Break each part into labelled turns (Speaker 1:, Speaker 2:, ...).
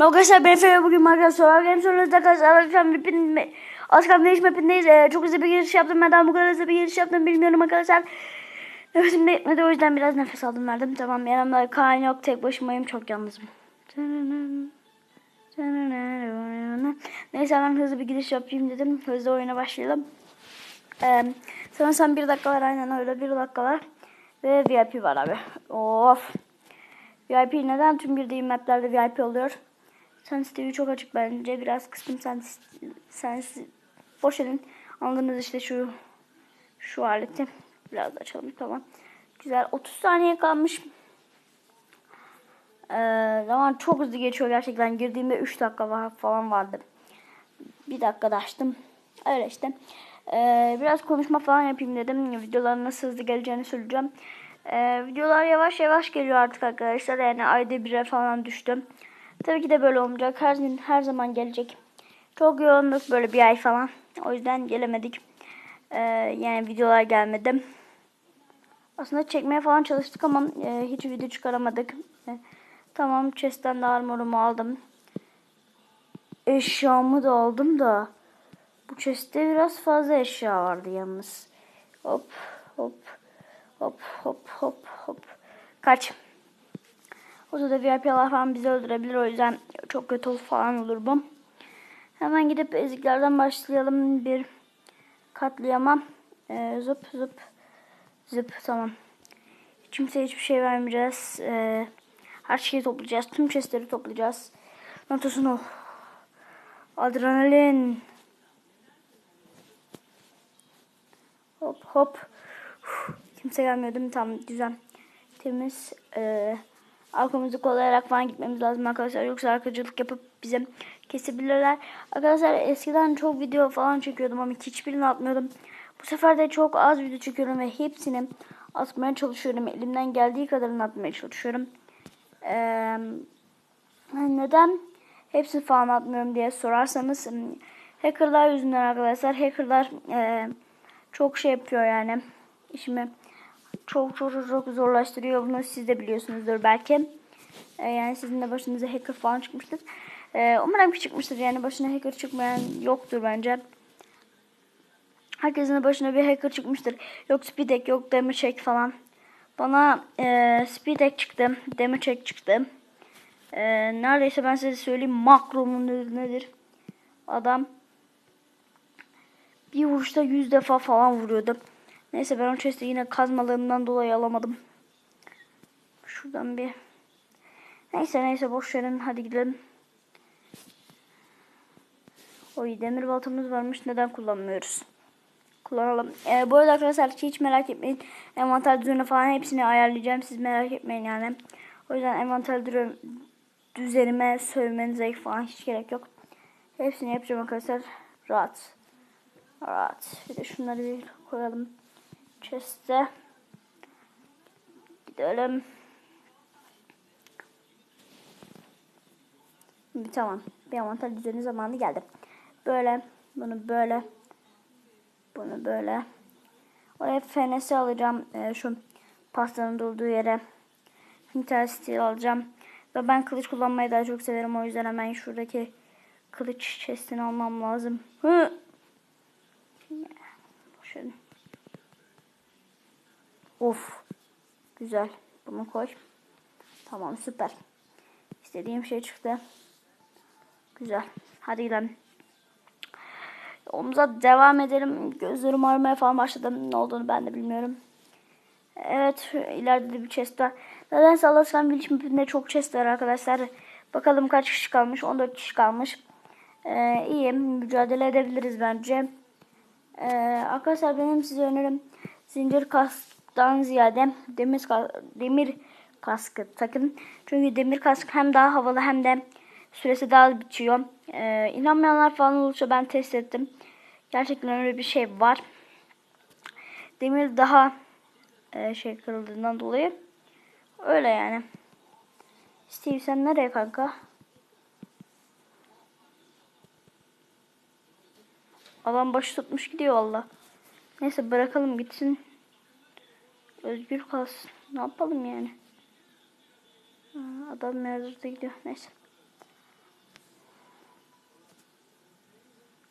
Speaker 1: Arkadaşlar ben Ferhat bugün Minecraft Survival Games oynuyoruz arkadaşlar. Akşam mapin, Village mapindeyiz. Ee, çok hızlı bir giriş yaptım. Ben daha bu kadar hızlı bir giriş yaptım bilmiyorum arkadaşlar. Nefesim de yetmedi o yüzden biraz nefes aldım verdim. Tamam yanımda Kaan yok tek başımayım çok yalnızım. Neyse ben hızlı bir giriş yapayım dedim. Hızlı oyuna başlayalım. Ee, sanırsam bir dakika var aynen öyle bir dakika var. Ve VIP var abi. Of. VIP neden tüm girdiğim maplerde VIP oluyor? Sensitivity çok açık bence. Biraz kıstım sens sens boş edin. Anladınız işte şu şu aleti. Biraz da açalım tamam. Güzel. 30 saniye kalmış. Ee, zaman çok hızlı geçiyor gerçekten. Girdiğimde 3 dakika falan vardı. Bir dakikada açtım. Öyle işte. Ee, biraz konuşma falan yapayım dedim. Videoların nasıl hızlı geleceğini söyleyeceğim. Ee, videolar yavaş yavaş geliyor artık arkadaşlar. Yani ayda bire falan düştüm. Tabii ki de böyle olmayacak. Her gün her zaman gelecek. Çok yoğunluk böyle bir ay falan. O yüzden gelemedik. Ee, yani videolar gelmedi. Aslında çekmeye falan çalıştık ama e, hiç video çıkaramadık. E, tamam chest'ten de armorumu aldım. Eşyamı da aldım da. Bu chest'te biraz fazla eşya vardı yalnız. Hop hop hop hop hop hop. Kaç. O da VIP'ler falan bizi öldürebilir. O yüzden çok kötü falan olur bu. Hemen gidip eziklerden başlayalım. Bir katlayama. Ee, zıp zıp zıp tamam. Kimseye hiçbir şey vermeyeceğiz. Ee, her şeyi toplayacağız. Tüm chestleri toplayacağız. Notosunu. Adrenalin. Hop hop. Kimse gelmiyor değil mi? Tamam güzel. Temiz. Ee, arkamızı kollayarak falan gitmemiz lazım arkadaşlar. Yoksa arkacılık yapıp bize kesebilirler. Arkadaşlar eskiden çok video falan çekiyordum ama hiçbirini atmıyordum. Bu sefer de çok az video çekiyorum ve hepsini atmaya çalışıyorum. Elimden geldiği kadarını atmaya çalışıyorum. Ee, neden hepsini falan atmıyorum diye sorarsanız hackerlar yüzünden arkadaşlar. Hackerlar e, çok şey yapıyor yani. işimi çok çok çok, zorlaştırıyor. Bunu siz de biliyorsunuzdur belki. Ee, yani sizin de başınıza hacker falan çıkmıştır. Ee, umarım ki çıkmıştır. Yani başına hacker çıkmayan yoktur bence. Herkesin başına bir hacker çıkmıştır. Yok speedhack, yok damage falan. Bana e, speedhack çıktı. Damage çıktı. E, neredeyse ben size söyleyeyim makro mu nedir, nedir? Adam bir vuruşta yüz defa falan vuruyordu. Neyse ben o chest'i yine kazmalığımdan dolayı alamadım. Şuradan bir Neyse neyse boş verin hadi gidelim. Oy demir baltamız varmış neden kullanmıyoruz? Kullanalım. Ee, bu arada arkadaşlar hiç merak etmeyin. Envanter düzeni falan hepsini ayarlayacağım. Siz merak etmeyin yani. O yüzden envanter düzeni- düzenime sövmenize falan hiç gerek yok. Hepsini yapacağım arkadaşlar. Rahat. Rahat. Bir de şunları bir koyalım. Chest'e. Gidelim. Bir tamam. Bir avantaj düzeni zamanı geldi. Böyle. Bunu böyle. Bunu böyle. Oraya fenesi alacağım. Ee, şu pastanın durduğu yere. Hinter steel alacağım. Ve ben kılıç kullanmayı daha çok severim. O yüzden hemen şuradaki kılıç chestini almam lazım. Hı. Şöyle. Of. Güzel. Bunu koy. Tamam süper. İstediğim şey çıktı. Güzel. Hadi gidelim. Yolumuza devam edelim. Gözlerim ağrımaya falan başladı. Ne olduğunu ben de bilmiyorum. Evet. ileride de bir chest var. Nedense Alaskan Village mapinde çok chest var arkadaşlar. Bakalım kaç kişi kalmış. 14 kişi kalmış. Ee, iyi. Mücadele edebiliriz bence. Ee, arkadaşlar benim size önerim zincir kasktan ziyade demir, demir kaskı takın. Çünkü demir kask hem daha havalı hem de süresi daha bitiyor. Ee, inanmayanlar falan olursa ben test ettim. Gerçekten öyle bir şey var. Demir daha e, şey kırıldığından dolayı. Öyle yani. Steve sen nereye kanka? Adam başı tutmuş gidiyor valla. Neyse bırakalım gitsin. Özgür kalsın. Ne yapalım yani? Adam nerede gidiyor. Neyse.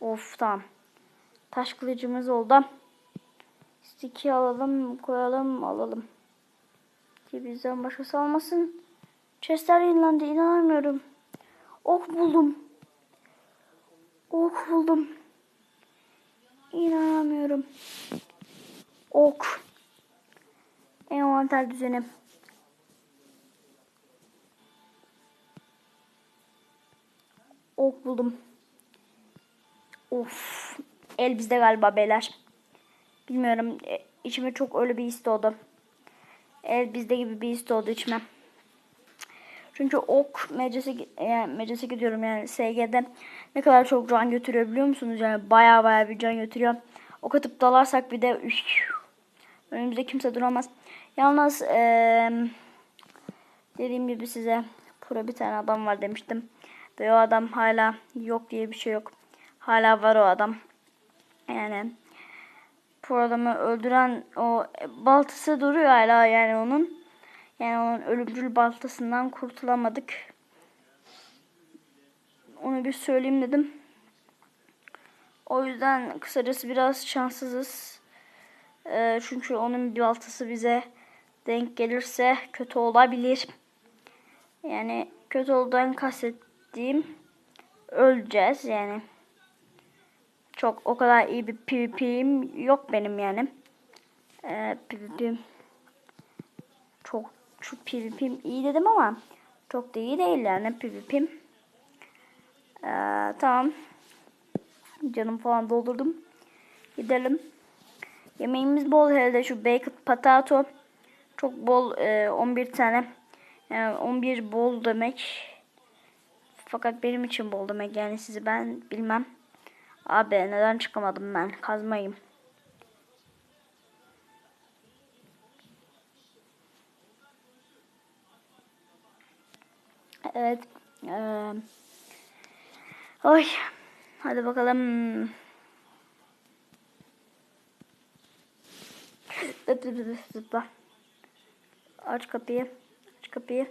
Speaker 1: Of tamam. Taş kılıcımız oldu. Stick'i alalım, koyalım, alalım. Ki bizden başkası almasın. Chestler yenilendi, inanamıyorum. Ok buldum. Ok buldum. İnanamıyorum. Ok. Envanter düzeni. Ok buldum. Of. El bizde galiba beyler. Bilmiyorum. e, içime çok öyle bir his doğdu. El bizde gibi bir his doğdu içime. Çünkü ok meclise, yani meclise gidiyorum yani SG'de ne kadar çok can götürüyor biliyor musunuz? Yani baya baya bir can götürüyor. Ok atıp dalarsak bir de üf, önümüzde kimse duramaz. Yalnız eee dediğim gibi size pro bir tane adam var demiştim. Ve o adam hala yok diye bir şey yok. Hala var o adam. Yani bu adamı öldüren o baltası duruyor hala yani onun. Yani onun ölümcül baltasından kurtulamadık. Onu bir söyleyeyim dedim. O yüzden kısacası biraz şanssızız. Ee, çünkü onun bir baltası bize denk gelirse kötü olabilir. Yani kötü olduğundan kastettiğim öleceğiz yani. Çok o kadar iyi bir PvP'im yok benim yani. Ee, PvP'm çok şu PvP'm iyi dedim ama çok da iyi değil yani PvP'm. Ee, tamam. Canım falan doldurdum. Gidelim. Yemeğimiz bol herhalde şu bacon potato. Çok bol e, 11 tane. Yani 11 bol demek. Fakat benim için bol demek yani sizi ben bilmem. Abi neden çıkamadım ben? Kazmayım. Evet. Ee, oy. Hadi bakalım. Zıp zıp zıp zıpla. Aç kapıyı. Aç kapıyı.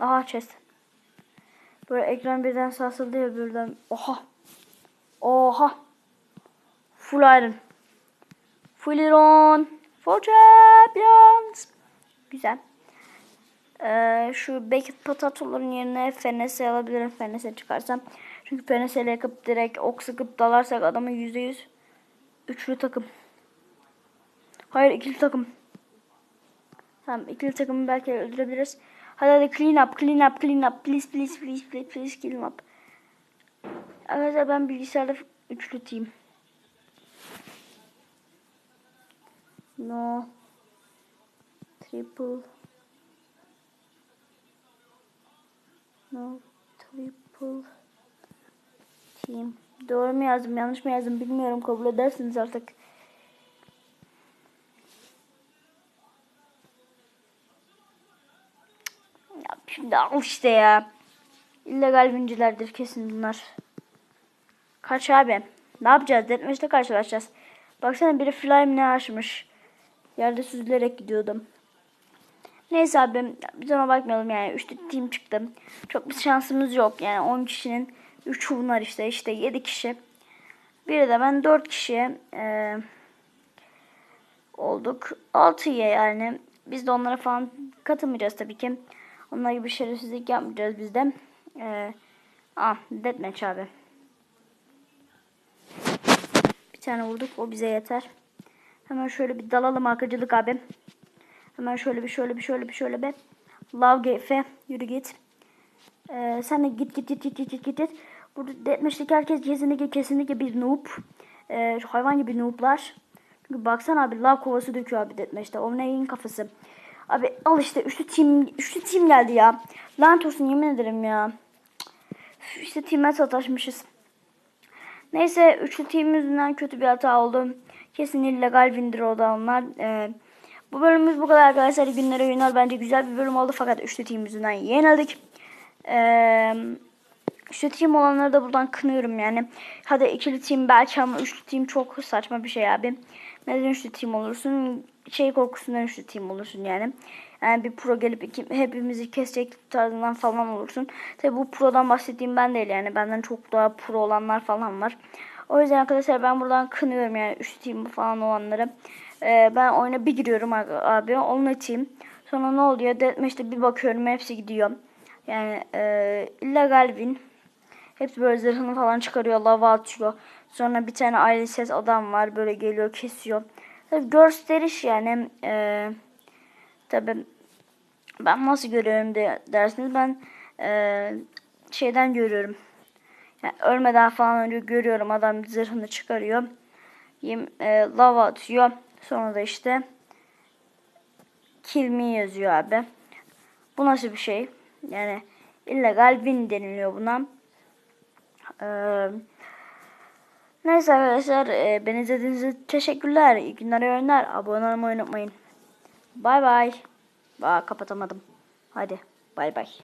Speaker 1: Aha chest. Böyle ekran birden sarsıldı ya birden. Oha. Oha. Full iron. Full iron. For champions. Güzel. Ee, şu baked potatoların yerine fenese alabilirim. Fenese çıkarsam. Çünkü feneseyle yakıp direkt ok sıkıp dalarsak adamın %100 üçlü takım. Hayır ikili takım. Tamam ikili takımı belki öldürebiliriz. Hadi hadi clean up clean up clean up. Please please please please, please clean up. Arkadaşlar ben bilgisayarda üçlü team. No. Triple. No. Triple. Team. Doğru mu yazdım yanlış mı yazdım bilmiyorum kabul edersiniz artık. Ya şimdi al işte ya. İllegal vincilerdir kesin bunlar. Kaç abi? Ne yapacağız? Deathmatch'te karşılaşacağız. Baksana biri flame ne açmış. Yerde süzülerek gidiyordum. Neyse abi biz ona bakmayalım yani. Üçlü team çıktı. Çok bir şansımız yok. Yani 10 kişinin 3 bunlar işte. işte 7 kişi. Bir de ben 4 kişiye e, olduk. 6'ya yani. Biz de onlara falan katılmayacağız tabii ki. Onlar gibi şerefsizlik yapmayacağız biz de. E, ah deathmatch abi. Bir tane vurduk. O bize yeter. Hemen şöyle bir dalalım arkacılık abi. Hemen şöyle bir şöyle bir şöyle bir şöyle bir. Love GF yürü git. Ee, sen de git git git git git git git. Burada deathmatch'teki herkes kesinlikle kesinlikle bir noob. Ee, hayvan gibi nooblar. Çünkü baksana abi lav kovası döküyor abi deathmatch'te. O neyin kafası. Abi al işte üçlü team üçlü team geldi ya. Lanet olsun yemin ederim ya. Üf, İşte team'e sataşmışız. Neyse üçlü team yüzünden kötü bir hata oldu. Kesin illegal windir o da onlar. Ee, bu bölümümüz bu kadar arkadaşlar. İyi Günler bence güzel bir bölüm oldu fakat üçlü team yüzünden yenildik. Ee, üçlü team olanları da buradan kınıyorum yani. Hadi ikili team belki ama üçlü team çok saçma bir şey abi. Neden üçlü team olursun? Şey korkusundan üçlü team olursun yani. Yani bir pro gelip iki, hepimizi kesecek tarzından falan olursun. Tabi bu prodan bahsettiğim ben değil yani. Benden çok daha pro olanlar falan var. O yüzden arkadaşlar ben buradan kınıyorum yani üçlü team falan olanları. Ee, ben oyuna bir giriyorum abi. Onun team. Sonra ne oluyor? Deathmatch'te bir bakıyorum hepsi gidiyor. Yani e, illegal win. Hepsi böyle zırhını falan çıkarıyor, lava atıyor. Sonra bir tane aile ses adam var böyle geliyor kesiyor. Tabii gösteriş yani. E, tabii ben nasıl görüyorum de, dersiniz ben e, şeyden görüyorum. Yani ölmeden falan önce görüyorum adam zırhını çıkarıyor. Yem, e, lava atıyor. Sonra da işte kill yazıyor abi. Bu nasıl bir şey? Yani illegal win deniliyor buna. Ee, neyse arkadaşlar e, beni izlediğiniz için teşekkürler. İyi günler, iyi oyunlar. Abone olmayı unutmayın. Bay bay. Aa, kapatamadım. Hadi bay bay.